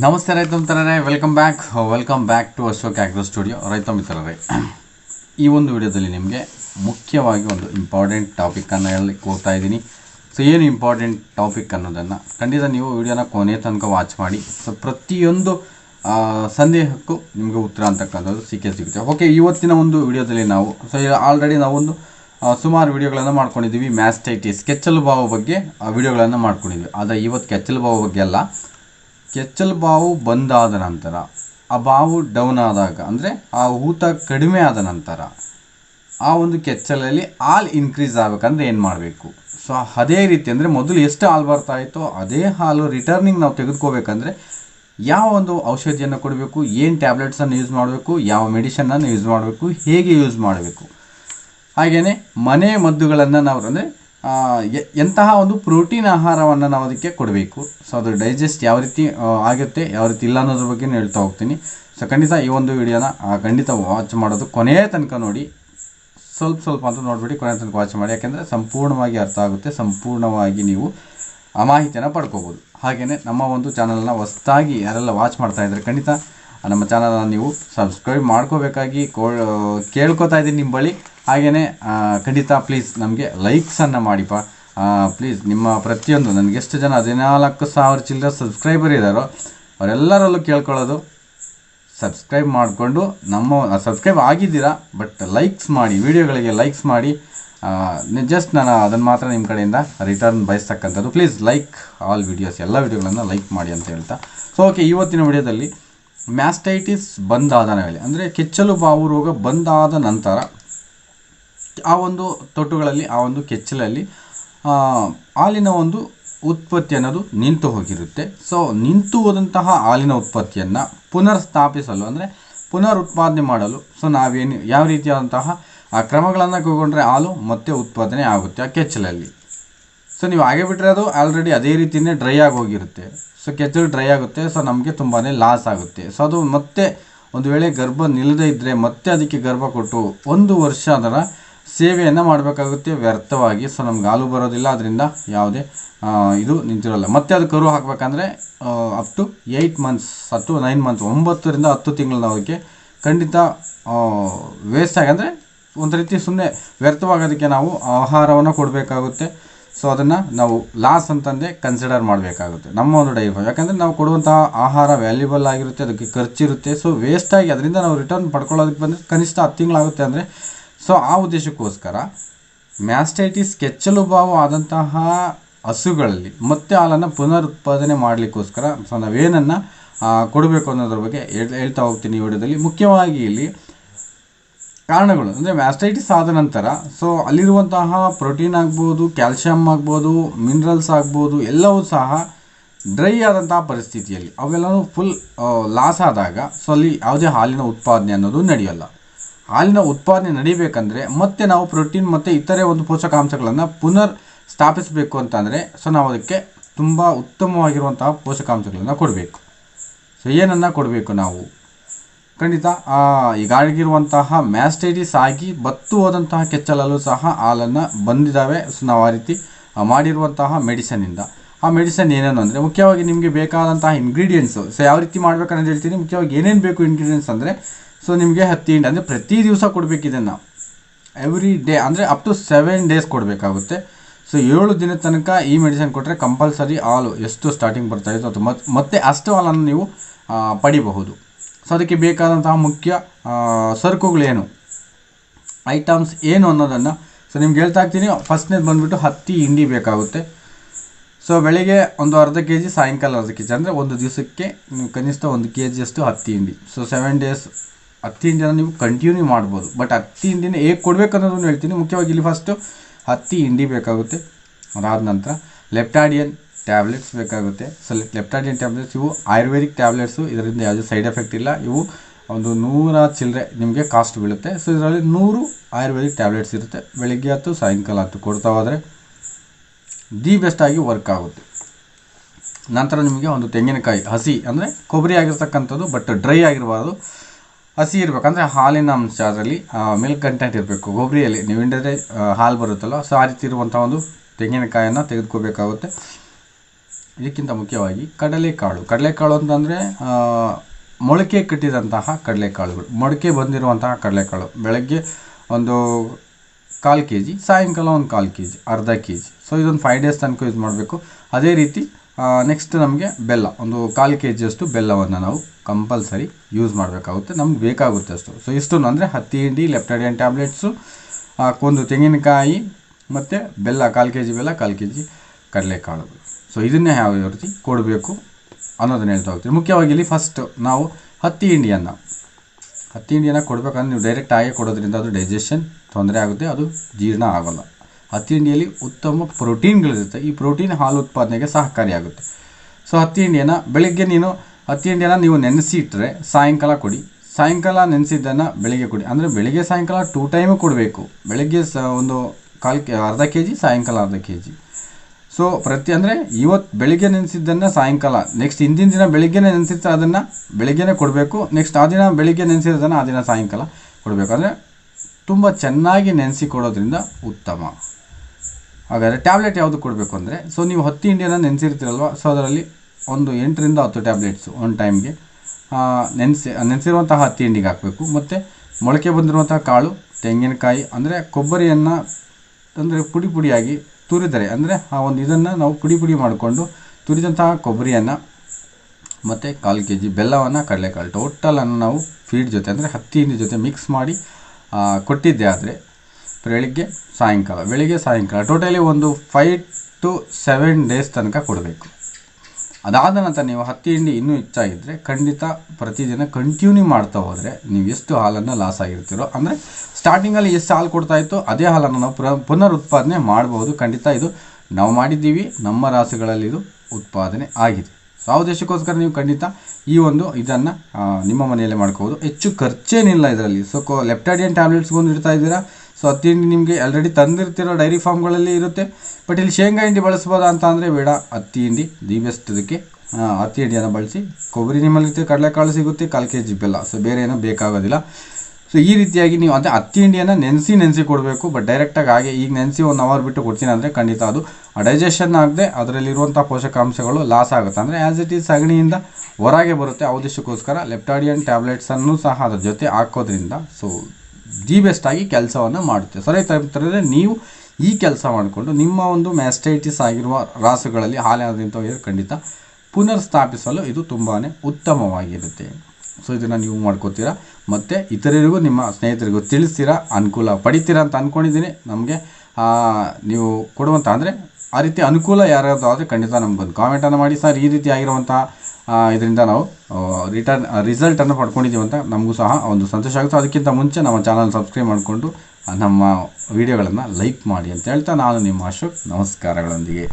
ನಮಸ್ತೆ ರೈತ ಮಿತ್ರರೇ welcome back welcome back to Ashok agro studio ರೈತ ಮಿತ್ರರೇ, ಈ ಒಂದು ವಿಡಿಯೋದಲ್ಲಿ ನಿಮಗೆ ಮುಖ್ಯವಾಗಿ ಒಂದು ಇಂಪಾರ್ಟೆಂಟ್ ಟಾಪಿಕನ್ನು ಹೇಳಲಿಕ್ಕೆ ಹೋಗ್ತಾ ಇದ್ದೀನಿ. ಸೊ ಏನು ಇಂಪಾರ್ಟೆಂಟ್ ಟಾಪಿಕ್ ಅನ್ನೋದನ್ನು ಖಂಡಿತ ನೀವು ವಿಡಿಯೋನ ಕೊನೆ ತನಕ ವಾಚ್ ಮಾಡಿ. ಸೊ ಪ್ರತಿಯೊಂದು ಸಂದೇಹಕ್ಕೂ ನಿಮಗೆ ಉತ್ತರ ಅಂತಕ್ಕಂಥದ್ದು ಸಿಕ್ಕೇ ಸಿಗುತ್ತೆ. ಓಕೆ ಇವತ್ತಿನ ಒಂದು ವಿಡಿಯೋದಲ್ಲಿ ನಾವು ಸೊ ಆಲ್ರೆಡಿ ನಾವೊಂದು ಸುಮಾರು ವಿಡಿಯೋಗಳನ್ನು ಮಾಡ್ಕೊಂಡಿದ್ದೀವಿ. ಮ್ಯಾಸ್ಟೈಟಿಸ್ ಕೆಚ್ಚಲು ಬಾವು ಬಗ್ಗೆ ವಿಡಿಯೋಗಳನ್ನು ಮಾಡ್ಕೊಂಡಿದ್ವಿ. ಆದರೆ, ಇವತ್ತು ಕೆಚ್ಚಲು ಬಾವು ಬಗ್ಗೆ ಅಲ್ಲ. ಕೆಚ್ಚಲು ಬಾವು ಬಂದಾದ ನಂತರ, ಆ ಬಾವು ಡೌನ್ ಆದಾಗ, ಅಂದರೆ ಆ ಊತ ಕಡಿಮೆ ಆದ ನಂತರ, ಆ ಒಂದು ಕೆಚ್ಚಲಲ್ಲಿ ಹಾಲು ಇನ್ಕ್ರೀಸ್ ಆಗಬೇಕಂದ್ರೆ ಏನು ಮಾಡಬೇಕು? ಸೊ ಅದೇ ರೀತಿ ಅಂದರೆ ಮೊದಲು ಎಷ್ಟು ಹಾಲು ಬರ್ತಾ ಇತ್ತೋ ಅದೇ ಹಾಲು ರಿಟರ್ನಿಂಗ್ ನಾವು ತೆಗೆದುಕೋಬೇಕಂದ್ರೆ ಯಾವ ಒಂದು ಔಷಧಿಯನ್ನು ಕೊಡಬೇಕು, ಏನು ಟ್ಯಾಬ್ಲೆಟ್ಸನ್ನು ಯೂಸ್ ಮಾಡಬೇಕು, ಯಾವ ಮೆಡಿಷನನ್ನು ಯೂಸ್ ಮಾಡಬೇಕು, ಹೇಗೆ ಯೂಸ್ ಮಾಡಬೇಕು. ಹಾಗೆಯೇ ಮನೆ ಮದ್ದುಗಳನ್ನು ನಾವು ಅಂದರೆ ಎಂತಹ ಒಂದು ಪ್ರೋಟೀನ್ ಆಹಾರವನ್ನು ನಾವು ಅದಕ್ಕೆ ಕೊಡಬೇಕು. ಸೊ ಅದು ಡೈಜೆಸ್ಟ್ ಯಾವ ರೀತಿ ಆಗುತ್ತೆ, ಯಾವ ರೀತಿ ಇಲ್ಲ ಅನ್ನೋದ್ರ ಬಗ್ಗೆ ಹೇಳ್ತಾ ಹೋಗ್ತೀನಿ. ಸೊ ಖಂಡಿತ ಈ ಒಂದು ವಿಡಿಯೋನ ಖಂಡಿತ ವಾಚ್ ಮಾಡೋದು ಕೊನೆಯ ತನಕ ನೋಡಿ. ಸ್ವಲ್ಪ ಸ್ವಲ್ಪ ಅಂತ ನೋಡಿಬಿಟ್ಟು ಕೊನೆಯ ತನಕ ವಾಚ್ ಮಾಡಿ. ಯಾಕೆಂದರೆ ಸಂಪೂರ್ಣವಾಗಿ ಅರ್ಥ ಆಗುತ್ತೆ, ಸಂಪೂರ್ಣವಾಗಿ ನೀವು ಆ ಮಾಹಿತಿಯನ್ನು ಪಡ್ಕೋಬೋದು. ಹಾಗೆಯೇ ನಮ್ಮ ಒಂದು ಚಾನಲ್ನ ಹೊಸ್ದಾಗಿ ಯಾರೆಲ್ಲ ವಾಚ್ ಮಾಡ್ತಾ ಇದ್ದಾರೆ ಖಂಡಿತ ನಮ್ಮ ಚಾನಲನ್ನು ನೀವು ಸಬ್ಸ್ಕ್ರೈಬ್ ಮಾಡ್ಕೋಬೇಕಾಗಿ ಕೋ, ಕೇಳ್ಕೊತಾ ಇದ್ದೀನಿ ನಿಮ್ಮ ಬಳಿ. ಹಾಗೆಯೇ ಖಂಡಿತ ಪ್ಲೀಸ್ ನಮಗೆ ಲೈಕ್ಸನ್ನು ಮಾಡಿಪ್ಪ. ಪ್ಲೀಸ್ ನಿಮ್ಮ ಪ್ರತಿಯೊಂದು, ನನಗೆ ಎಷ್ಟು ಜನ ಹದಿನಾಲ್ಕು ಸಾವಿರ ಚಿಲ್ಲರೆ ಸಬ್ಸ್ಕ್ರೈಬರ್ ಇದ್ದಾರೋ ಅವರೆಲ್ಲರಲ್ಲೂ ಕೇಳ್ಕೊಳ್ಳೋದು. ಸಬ್ಸ್ಕ್ರೈಬ್ ಮಾಡಿಕೊಂಡು, ನಮ್ಮ ಸಬ್ಸ್ಕ್ರೈಬ್ ಆಗಿದ್ದೀರಾ ಬಟ್ ಲೈಕ್ಸ್ ಮಾಡಿ ವಿಡಿಯೋಗಳಿಗೆ ಲೈಕ್ಸ್ ಮಾಡಿ ಜಸ್ಟ್ ನಾನು ಅದನ್ನು ಮಾತ್ರ ನಿಮ್ಮ ಕಡೆಯಿಂದ ರಿಟರ್ನ್ ಬಯಸ್ತಕ್ಕಂಥದ್ದು. ಪ್ಲೀಸ್ ಲೈಕ್ ಆಲ್ ವಿಡಿಯೋಸ್ ಎಲ್ಲ ವಿಡಿಯೋಗಳನ್ನು ಲೈಕ್ ಮಾಡಿ ಅಂತ ಹೇಳ್ತಾ. ಸೊ ಓಕೆ ಇವತ್ತಿನ ವಿಡಿಯೋದಲ್ಲಿ ಮ್ಯಾಸ್ಟೈಟಿಸ್ ಬಂದಾದ ಮೇಲೆ ಅಂದರೆ ಕೆಚ್ಚಲು ಬಾವು ರೋಗ ಬಂದಾದ ನಂತರ ಆ ಒಂದು ತೊಟ್ಟುಗಳಲ್ಲಿ, ಆ ಒಂದು ಕೆಚ್ಚಲಲ್ಲಿ ಹಾಲಿನ ಒಂದು ಉತ್ಪತ್ತಿ ಅನ್ನೋದು ನಿಂತು ಹೋಗಿರುತ್ತೆ. ಸೊ ನಿಂತು ಹೋದಂತಹ ಹಾಲಿನ ಉತ್ಪತ್ತಿಯನ್ನು ಪುನರ್ ಸ್ಥಾಪಿಸಲು ಅಂದರೆ ಪುನರ್ ಉತ್ಪಾದನೆ ಮಾಡಲು. ಸೊ ನಾವೇನು, ಯಾವ ರೀತಿಯಾದಂತಹ, ಆ ಕ್ರಮಗಳನ್ನು ಕೈಗೊಂಡ್ರೆ ಹಾಲು ಮತ್ತೆ ಉತ್ಪಾದನೆ ಆಗುತ್ತೆ ಆ ಕೆಚ್ಚಲಲ್ಲಿ. ಸೊ ನೀವು ಹಾಗೆ ಬಿಟ್ಟರೆ ಅದು ಆಲ್ರೆಡಿ ಅದೇ ರೀತಿಯೇ ಡ್ರೈ ಆಗಿ ಹೋಗಿರುತ್ತೆ. ಸೊ ಕೆಚ್ಚಲು ಡ್ರೈ ಆಗುತ್ತೆ. ಸೊ ನಮಗೆ ತುಂಬಾ ಲಾಸ್ ಆಗುತ್ತೆ. ಸೊ ಅದು ಮತ್ತೆ ಒಂದು ವೇಳೆ ಗರ್ಭ ನಿಲ್ಲದೇ ಇದ್ದರೆ ಮತ್ತೆ ಅದಕ್ಕೆ ಗರ್ಭ ಕೊಟ್ಟು ಒಂದು ವರ್ಷ ಅದರ ಸೇವೆಯನ್ನು ಮಾಡಬೇಕಾಗುತ್ತೆ, ವ್ಯರ್ಥವಾಗಿ. ಸೊ ನಮ್ಗೆ ಹಾಲು ಬರೋದಿಲ್ಲ ಅದರಿಂದ ಯಾವುದೇ ಇದು ನಿಂತಿರೋಲ್ಲ. ಮತ್ತೆ ಅದು ಕರು ಹಾಕಬೇಕಂದ್ರೆ ಅಪ್ ಟು ಏಯ್ಟ್ ಮಂತ್ಸ್ ಅಥವಾ ನೈನ್ ಮಂತ್ಸ್ ಒಂಬತ್ತರಿಂದ ಹತ್ತು ತಿಂಗಳು ನಾವು ಖಂಡಿತ ವೇಸ್ಟ್ ಆಗಿ, ಅಂದರೆ ಒಂದು ರೀತಿ ಸುಮ್ಮನೆ ವ್ಯರ್ಥವಾಗೋದಕ್ಕೆ ನಾವು ಆಹಾರವನ್ನು ಕೊಡಬೇಕಾಗುತ್ತೆ. ಸೊ ಅದನ್ನು ನಾವು ಲಾಸ್ ಅಂತಂದೇ ಕನ್ಸಿಡರ್ ಮಾಡಬೇಕಾಗುತ್ತೆ. ನಮ್ಮ ಒಂದು ಡೈಫ್ ಯಾಕಂದರೆ ನಾವು ಕೊಡುವಂತಹ ಆಹಾರ ವ್ಯಾಲ್ಯೂಬಲ್ ಆಗಿರುತ್ತೆ, ಅದಕ್ಕೆ ಖರ್ಚಿರುತ್ತೆ. ಸೊ ವೇಸ್ಟಾಗಿ ಅದರಿಂದ ನಾವು ರಿಟರ್ನ್ ಪಡ್ಕೊಳ್ಳೋದಕ್ಕೆ ಬಂದರೆ ಕನಿಷ್ಠ ಹತ್ತು ತಿಂಗಳಾಗುತ್ತೆ ಅಂದರೆ ಸೊ ಆ ಉದ್ದೇಶಕ್ಕೋಸ್ಕರ ಮ್ಯಾಸ್ಟೈಟಿಸ್ ಕೆಚ್ಚಲು ಭಾವ ಆದಂತಹ ಹಸುಗಳಲ್ಲಿ ಮತ್ತೆ ಹಾಲನ್ನು ಪುನರುತ್ಪಾದನೆ ಮಾಡಲಿಕ್ಕೋಸ್ಕರ ಸೊ, ನಾವೇನನ್ನು ಕೊಡಬೇಕು ಅನ್ನೋದ್ರ ಬಗ್ಗೆ ಹೇಳ್- ಹೇಳ್ತಾ ಹೋಗ್ತೀನಿ ಈ ವಿಡಿಯೋದಲ್ಲಿ. ಮುಖ್ಯವಾಗಿ ಇಲ್ಲಿ ಕಾರಣಗಳು. ಅಂದರೆ ಮ್ಯಾಸ್ಟೈಟಿಸ್ ಆದ ನಂತರ, ಸೊ, ಅಲ್ಲಿರುವಂತಹ ಪ್ರೋಟೀನ್ ಆಗ್ಬೋದು ಕ್ಯಾಲ್ಶಿಯಮ್ ಆಗ್ಬೋದು, ಮಿನರಲ್ಸ್ ಆಗ್ಬೋದು, ಎಲ್ಲವೂ ಸಹ ಡ್ರೈ ಆದಂತಹ ಪರಿಸ್ಥಿತಿಯಲ್ಲಿ ಅವೆಲ್ಲವೂ ಫುಲ್ ಲಾಸ್ ಆದಾಗ ಸೊ, ಅಲ್ಲಿ ಯಾವುದೇ ಹಾಲಿನ ಉತ್ಪಾದನೆ ಅನ್ನೋದು ನಡೆಯೋಲ್ಲ. ಹಾಲಿನ ಉತ್ಪಾದನೆ ನಡಿಬೇಕಂದ್ರೆ ಮತ್ತೆ ನಾವು ಪ್ರೋಟೀನ್ ಮತ್ತು ಇತರೆ ಒಂದು ಪೋಷಕಾಂಶಗಳನ್ನು ಪುನರ್ ಸ್ಥಾಪಿಸಬೇಕು ಅಂತಂದರೆ ಸೊ ನಾವು ಅದಕ್ಕೆ ತುಂಬ ಉತ್ತಮವಾಗಿರುವಂತಹ ಪೋಷಕಾಂಶಗಳನ್ನು ಕೊಡಬೇಕು. ಸೊ ಏನನ್ನು ಕೊಡಬೇಕು ನಾವು? ಖಂಡಿತ ಈಗಾಗಿರುವಂತಹ ಮ್ಯಾಸ್ಟೈಟಿಸ್ ಆಗಿ ಬತ್ತು ಹೋದಂತಹ ಕೆಚ್ಚಲಲ್ಲೂ ಸಹ ಹಾಲನ್ನು ಬಂದಿದ್ದಾವೆ ಸೊ ನಾವು ಆ ರೀತಿ ಮಾಡಿರುವಂತಹ ಮೆಡಿಸನಿಂದ ಆ ಮೆಡಿಸನ್ ಏನೇನು ಅಂದರೆ ಮುಖ್ಯವಾಗಿ ನಿಮಗೆ ಬೇಕಾದಂತಹ ಇಂಗ್ರೀಡಿಯೆಂಟ್ಸು ಸೊ ಯಾವ ರೀತಿ ಮಾಡ್ಬೇಕಂತ ಹೇಳ್ತೀನಿ. ಮುಖ್ಯವಾಗಿ ಏನೇನು ಬೇಕು ಇಂಗ್ರೀಡಿಯೆಂಟ್ಸ್ ಅಂದರೆ ಸೊ ನಿಮಗೆ ಹತ್ತಿ ಇಂಟು ಅಂದರೆ ಪ್ರತಿ ದಿವಸ ಕೊಡಬೇಕು ಇದನ್ನು ಎವ್ರಿ ಡೇ ಅಂದರೆ ಅಪ್ ಟು ಸೆವೆನ್ ಡೇಸ್ ಕೊಡಬೇಕಾಗುತ್ತೆ. ಸೊ ಏಳು ದಿನದ ತನಕ ಈ ಮೆಡಿಸಿನ್ ಕೊಟ್ಟರೆ ಕಂಪಲ್ಸರಿ ಹಾಲು ಎಷ್ಟು ಸ್ಟಾರ್ಟಿಂಗ್ ಬರ್ತಾ ಇತ್ತು ಅದು ಮತ್ತು ಮತ್ತೆ ಅಷ್ಟು ಹಾಲನ್ನು ನೀವು ಪಡಿಬಹುದು. ಸೊ ಅದಕ್ಕೆ ಬೇಕಾದಂತಹ ಮುಖ್ಯ ಸರಕುಗಳೇನು? ಐಟಮ್ಸ್ ಏನು ಅನ್ನೋದನ್ನು ಸೊ ನಿಮ್ಗೆ ಹೇಳ್ತಾ ಇರ್ತೀನಿ. ಫಸ್ಟ್ನೇದು ಬಂದುಬಿಟ್ಟು ಹತ್ತಿ ಹಿಂಡಿ ಬೇಕಾಗುತ್ತೆ. ಸೊ ಬೆಳಿಗ್ಗೆ ಒಂದು ಅರ್ಧ ಕೆ ಜಿ ಸಾಯಂಕಾಲ ಅರ್ಧ ಕೆ ಜಿ ಅಂದರೆ ಒಂದು ದಿವಸಕ್ಕೆ ನೀವು ಕನಿಷ್ಠ ಒಂದು ಕೆ ಜಿಯಷ್ಟು ಹತ್ತಿ ಹಿಂಡಿ. ಸೊ ಸೆವೆನ್ ಡೇಸ್ ಹತ್ತಿ ಹಿಂಡಿನ ನೀವು ಕಂಟಿನ್ಯೂ ಮಾಡ್ಬೋದು. ಬಟ್ ಹತ್ತಿ ಹಿಂಡಿನ ಹೇಗೆ ಕೊಡಬೇಕು ಅನ್ನೋದನ್ನು ಹೇಳ್ತೀನಿ. ಮುಖ್ಯವಾಗಿ ಇಲ್ಲಿ ಫಸ್ಟು ಹತ್ತಿ ಹಿಂಡಿ ಬೇಕಾಗುತ್ತೆ. ಅದಾದ ನಂತರ ಲೆಪ್ಟಾಡಿಯನ್ ಟ್ಯಾಬ್ಲೆಟ್ಸ್ ಬೇಕಾಗುತ್ತೆ. ಸೊ ಲೆಪ್ಟಾಡಿಯನ್ ಟ್ಯಾಬ್ಲೆಟ್ಸ್ ಇವು ಆಯುರ್ವೇದಿಕ್ ಟ್ಯಾಬ್ಲೆಟ್ಸು ಇದರಿಂದ ಯಾವುದೇ ಸೈಡ್ ಎಫೆಕ್ಟ್ ಇಲ್ಲ. ಇವು ಒಂದು ನೂರ ಚಿಲ್ಲರೆ ನಿಮಗೆ ಕಾಸ್ಟ್ ಬೀಳುತ್ತೆ. ಸೊ ಇದರಲ್ಲಿ ನೂರು ಆಯುರ್ವೇದಿಕ್ ಟ್ಯಾಬ್ಲೆಟ್ಸ್ ಇರುತ್ತೆ. ಬೆಳಿಗ್ಗೆ ಹತ್ತು ಸಾಯಂಕಾಲ ಹತ್ತು ಕೊಡ್ತಾ ಹೋದರೆ ದಿ ಆಗಿ ವರ್ಕ್ ಆಗುತ್ತೆ. ನಂತರ ನಿಮಗೆ ಒಂದು ತೆಂಗಿನಕಾಯಿ, ಹಸಿ ಅಂದರೆ ಕೊಬ್ಬರಿ ಆಗಿರ್ತಕ್ಕಂಥದ್ದು ಬಟ್ ಡ್ರೈ ಆಗಿರಬಾರ್ದು. ಹಸಿ ಇರಬೇಕು ಅಂದರೆ ಹಾಲಿನ ಅಂಶ ಅದರಲ್ಲಿ ಮಿಲ್ಕ್ ಕಂಟೆಂಟ್ ಇರಬೇಕು. ಕೊಬ್ಬರಿಯಲ್ಲಿ ನೀವು ಹಿಂಡಿದ್ರೆ ಹಾಲು ಬರುತ್ತಲ್ಲ, ಸೊ ಆ ರೀತಿ ಇರುವಂಥ ಒಂದು ತೆಂಗಿನಕಾಯನ್ನು ತೆಗೆದುಕೋಬೇಕಾಗುತ್ತೆ. ಇದಕ್ಕಿಂತ ಮುಖ್ಯವಾಗಿ ಕಡಲೆಕಾಳು. ಕಡಲೆಕಾಳು ಅಂತಂದರೆ ಮೊಳಕೆ ಕಟ್ಟಿದಂತಹ ಕಡಲೆಕಾಳುಗಳು. ಮೊಳಕೆ ಬಂದಿರುವಂತಹ ಕಡಲೆಕಾಳು. ಬೆಳಗ್ಗೆ ಒಂದು ಕಾಲು ಕೆ ಜಿ ಸಾಯಂಕಾಲ ಒಂದು ಕಾಲು ಕೆ ಜಿ ಅರ್ಧ ಕೆ ಜಿ ಸೊ ಇದೊಂದು ಫೈವ್ ಡೇಸ್ ತನಕ ಯೂಸ್ ಮಾಡಬೇಕು. ಅದೇ ರೀತಿ ನೆಕ್ಸ್ಟ್ ನಮಗೆ ಬೆಲ್ಲ. ಒಂದು ಕಾಲು ಕೆ ಜಿಯಷ್ಟು ಬೆಲ್ಲವನ್ನು ನಾವು ಕಂಪಲ್ಸರಿ ಯೂಸ್ ಮಾಡಬೇಕಾಗುತ್ತೆ. ನಮ್ಗೆ ಬೇಕಾಗುತ್ತೆ ಅಷ್ಟು. ಸೊ ಇಷ್ಟು ಅಂದರೆ ಹತ್ತಿ ಹಿಂಡಿ ಲೆಪ್ಟಡಿಯನ್ ಟ್ಯಾಬ್ಲೆಟ್ಸು ಒಂದು ತೆಂಗಿನಕಾಯಿ, ಮತ್ತು ಬೆಲ್ಲ, ಕಾಲು ಕೆ ಜಿ ಬೆಲ್ಲ, ಕಾಲು ಕೆ ಜಿ ಕಡಲೆಕಾಳುಗಳು ಸೊ ಇದನ್ನೇ ಯಾವ ರೀತಿ ಕೊಡಬೇಕು ಅನ್ನೋದನ್ನ ಹೇಳ್ತಾ ಹೋಗ್ತೀವಿ ಮುಖ್ಯವಾಗಿ ಇಲ್ಲಿ ಫಸ್ಟ್ ನಾವು ಹತ್ತಿ ಹಿಂಡಿಯನ್ನು ಹತ್ತಿ ಹಿಂಡಿಯನ್ನು ಕೊಡಬೇಕಂದ್ರೆ ನೀವು ಡೈರೆಕ್ಟ್ ಆಗಿ ಕೊಡೋದ್ರಿಂದ ಅದು ಡೈಜೆಷನ್ ತೊಂದರೆ ಆಗುತ್ತೆ, ಅದು ಜೀರ್ಣ ಆಗೋಲ್ಲ. ಹತ್ತಿ ಹಿಂಡಿಯಲ್ಲಿ ಉತ್ತಮ ಪ್ರೋಟೀನ್ಗಳಿರುತ್ತೆ. ಈ ಪ್ರೋಟೀನ್ ಹಾಲು ಉತ್ಪಾದನೆಗೆ ಸಹಕಾರಿಯಾಗುತ್ತೆ ಸೊ ಹತ್ತಿ ಹಿಂಡಿಯನ್ನು ಬೆಳಿಗ್ಗೆ ನೀನು, ಹತ್ತಿ ಹಿಂಡಿಯನ್ನು ನೀವು ನೆನೆಸಿ ಇಟ್ಟರೆ ಸಾಯಂಕಾಲ ಕೊಡಿ. ಸಾಯಂಕಾಲ ನೆನೆಸಿದ್ದನ್ನು ಬೆಳಿಗ್ಗೆ ಕೊಡಿ. ಅಂದರೆ ಬೆಳಿಗ್ಗೆ ಸಾಯಂಕಾಲ ಟೂ ಟೈಮು ಕೊಡಬೇಕು. ಬೆಳಿಗ್ಗೆ ಸ, ಒಂದು ಕಾಲು ಕೆ, ಅರ್ಧ ಕೆ ಜಿ ಸಾಯಂಕಾಲ ಅರ್ಧ ಕೆ ಜಿ ಸೊ ಪ್ರತಿ ಅಂದರೆ ಇವತ್ತು ಬೆಳಿಗ್ಗೆ ನೆನೆಸಿದ್ದನ್ನು ಸಾಯಂಕಾಲ ನೆಕ್ಸ್ಟ್ ಹಿಂದಿನ ದಿನ ಬೆಳಿಗ್ಗೆ ನೆನೆಸಿರ್ತಾರೆ ಅದನ್ನು ಬೆಳಿಗ್ಗೆನೇ ಕೊಡಬೇಕು. ನೆಕ್ಸ್ಟ್ ಆ ದಿನ ಬೆಳಿಗ್ಗೆ ನೆನೆಸಿರೋದನ್ನು ಆ ದಿನ ಸಾಯಂಕಾಲ ಕೊಡಬೇಕು. ಅಂದರೆ ತುಂಬ ಚೆನ್ನಾಗಿ ನೆನೆಸಿ ಕೊಡೋದ್ರಿಂದ ಉತ್ತಮ. ಹಾಗಾದರೆ ಟ್ಯಾಬ್ಲೆಟ್ ಯಾವುದು ಕೊಡಬೇಕು ಅಂದರೆ ಸೊ ನೀವು ಹತ್ತು ಹಿಂಡಿಯನ್ನು ನೆನೆಸಿರ್ತೀರಲ್ವ? ಸೊ ಅದರಲ್ಲಿ ಒಂದು ಎಂಟರಿಂದ ಹತ್ತು ಟ್ಯಾಬ್ಲೆಟ್ಸು ಒನ್ ಟೈಮ್ಗೆ ನೆನೆಸಿ, ನೆನೆಸಿರುವಂತಹ ಹತ್ತಿ ಹಿಂಡಿಗೆ ಹಾಕಬೇಕು. ಮತ್ತು ಮೊಳಕೆ ಬಂದಿರುವಂತಹ ಕಾಳು, ತೆಂಗಿನಕಾಯಿ, ಅಂದರೆ ಕೊಬ್ಬರಿಯನ್ನು ಅಂದರೆ ಪುಡಿ ಪುಡಿಯಾಗಿ ತುರಿದರೆ ಅಂದರೆ ಆ ಒಂದು ಇದನ್ನು ನಾವು ಪುಡಿ ಪುಡಿ ಮಾಡಿಕೊಂಡು ತುರಿದಂತಹ ಕೊಬ್ಬರಿಯನ್ನು ಮತ್ತು ಕಾಲು ಕೆ ಜಿ ಬೆಲ್ಲವನ್ನು, ಕಡಲೆಕಾಳು ಟೋಟಲನ್ನು ನಾವು ಫೀಡ್ ಜೊತೆ, ಅಂದರೆ ಹತ್ತಿ ಜೊತೆ ಮಿಕ್ಸ್ ಮಾಡಿ ಕೊಟ್ಟಿದ್ದೆ ಆದರೆ ಬೆಳಿಗ್ಗೆ ಸಾಯಂಕಾಲ. ಬೆಳಿಗ್ಗೆ ಸಾಯಂಕಾಲ. ಟೋಟಲಿ ಒಂದು ಫೈವ್ ಟು ಸೆವೆನ್ ಡೇಸ್ ತನಕ ಕೊಡಬೇಕು. ಅದಾದ ನಂತರ ನೀವು ಹತ್ತಿ ಹಿಂಡಿ ಇನ್ನೂ ಹೆಚ್ಚಾಗಿದ್ದರೆ ಖಂಡಿತ ಪ್ರತಿದಿನ ಕಂಟಿನ್ಯೂ ಮಾಡ್ತಾ ಹೋದರೆ ನೀವು ಎಷ್ಟು ಹಾಲನ್ನು ಲಾಸ್ ಆಗಿರ್ತೀರೋ, ಅಂದರೆ ಸ್ಟಾರ್ಟಿಂಗಲ್ಲಿ ಎಷ್ಟು ಹಾಲು ಕೊಡ್ತಾ ಇತ್ತು, ಅದೇ ಹಾಲನ್ನು ನಾವು ಪುನರ್ ಪುನರುತ್ಪಾದನೆ ಮಾಡಬಹುದು ಖಂಡಿತ ಇದು ನಾವು ಮಾಡಿದ್ದೀವಿ, ನಮ್ಮ ರಾಸುಗಳಲ್ಲಿ ಇದು ಉತ್ಪಾದನೆ ಆಗಿದೆ. ಸೊ ಆ ಉದ್ದೇಶಕ್ಕೋಸ್ಕರ ನೀವು ಖಂಡಿತ ಈ ಒಂದು ಇದನ್ನು ನಿಮ್ಮ ಮನೆಯಲ್ಲೇ ಮಾಡ್ಕೋಬೋದು. ಹೆಚ್ಚು ಖರ್ಚೇನಿಲ್ಲ ಇದರಲ್ಲಿ. ಸೊ ಕೋ ಲೆಪ್ಟಾಡಿಯನ್ ಟ್ಯಾಬ್ಲೆಟ್ಸ್ಗೊಂದು ಇಡ್ತಾ ಇದ್ದೀರಾ? ಸೊ ಹತ್ತಿ ಹಿಂಡಿ ನಿಮಗೆ ಆಲ್ರೆಡಿ ತಂದಿರ್ತಿರೋ ಡೈರಿ ಫಾರ್ಮ್ಗಳಲ್ಲಿ ಇರುತ್ತೆ. ಬಟ್ ಇಲ್ಲಿ ಶೇಂಗಾ ಹಿಂಡಿ ಬಳಸ್ಬೋದಾ ಅಂತ ಅಂದರೆ ಬೇಡ. ಹತ್ತಿ ಹಿಂಡಿ ದಿ ಬೆಸ್ಟ್ ಇದಕ್ಕೆ ಹತ್ತಿ ಹಿಂಡಿಯನ್ನು ಬಳಸಿ. ಕೊಬ್ಬರಿ ನಿಮ್ಮಲ್ಲಿ ಇರುತ್ತೆ ಕಡಲೆಕಾಳು ಸಿಗುತ್ತೆ, ಕಾಲು ಕೆ ಜಿ ಬೆಲ್ಲ. ಸೊ ಬೇರೆ ಏನೂ ಬೇಕಾಗೋದಿಲ್ಲ. ಸೊ ಈ ರೀತಿಯಾಗಿ ನೀವು ಅದೇ ಹತ್ತಿ ಹಿಂಡಿಯನ್ನು ನೆನೆಸಿ ನೆನೆಸಿ ಕೊಡಬೇಕು. ಬಟ್ ಡೈರೆಕ್ಟಾಗಿ ಹಾಗೆ ಈಗ ನೆನೆಸಿ ಒನ್ ಅವರ್ ಬಿಟ್ಟು ಕೊಡ್ತೀನಿ ಅಂದರೆ ಖಂಡಿತ ಅದು ಡೈಜೆಷನ್ ಆಗದೆ ಅದರಲ್ಲಿರುವಂಥ ಪೋಷಕಾಂಶಗಳು ಲಾಸ್ ಆಗುತ್ತೆ. ಅಂದರೆ ಆ್ಯಸ್ ಇಟ್ ಈಸ್ ಸಗಣಿಯಿಂದ ಹೊರಗೆ ಬರುತ್ತೆ. ಆ ಉದ್ದೇಶಕ್ಕೋಸ್ಕರ ಲೆಪ್ಟಾಡಿಯನ್ ಟ್ಯಾಬ್ಲೆಟ್ಸನ್ನು ಸಹ ಅದ್ರ ಜೊತೆ ಹಾಕೋದ್ರಿಂದ. ಸೊ ದಿ ಬೆಸ್ಟ್ ಆಗಿ ಕೆಲಸವನ್ನು ಮಾಡುತ್ತೆ. ಸರಿ ಮಿತ್ರರೇ ನೀವು ಈ ಕೆಲಸ ಮಾಡಿಕೊಂಡು ನಿಮ್ಮ ಒಂದು ಮ್ಯಾಸ್ಟೈಟಿಸ್ ಆಗಿರುವ ರಾಸುಗಳಲ್ಲಿ ಆದಂಥ ಖಂಡಿತ ಪುನರ್ ಸ್ಥಾಪಿಸಲು ಇದು ತುಂಬಾ ಉತ್ತಮವಾಗಿರುತ್ತೆ. ಸೊ ಇದನ್ನು ನೀವು ಮಾಡ್ಕೋತೀರಾ? ಮತ್ತು ಇತರರಿಗೂ ನಿಮ್ಮ ಸ್ನೇಹಿತರಿಗೂ ತಿಳಿಸ್ತೀರಾ? ಅನುಕೂಲ ಪಡಿತೀರಾ ಅಂತ ಅಂದ್ಕೊಂಡಿದ್ದೀನಿ ನಮಗೆ ನೀವು ಕೊಡುವಂಥ ಅಂದರೆ ಆ ರೀತಿ ಅನುಕೂಲ ಯಾರಾದರೂ ಆದರೆ ಖಂಡಿತ ನಮ್ಗೆ ಬಂದು ಕಾಮೆಂಟನ್ನು ಮಾಡಿ ಸರ್. ಈ ರೀತಿ ಆಗಿರುವಂಥ ಇದರಿಂದ ನಾವು ರಿಟರ್ನ್ ರಿಸಲ್ಟನ್ನು ಪಡ್ಕೊಂಡಿದ್ದೀವಿ ಅಂತ ನಮಗೂ ಸಹ ಒಂದು ಸಂತೋಷ ಆಗುತ್ತೆ. ಅದಕ್ಕಿಂತ ಮುಂಚೆ ನಮ್ಮ ಚಾನಲ್ ಸಬ್ಸ್ಕ್ರೈಬ್ ಮಾಡಿಕೊಂಡು ನಮ್ಮ ವಿಡಿಯೋಗಳನ್ನು ಲೈಕ್ ಮಾಡಿ ಅಂತ ಹೇಳ್ತಾ ನಾನು ನಿಮ್ಮ ಅಶೋಕ್. ನಮಸ್ಕಾರಗಳೊಂದಿಗೆ.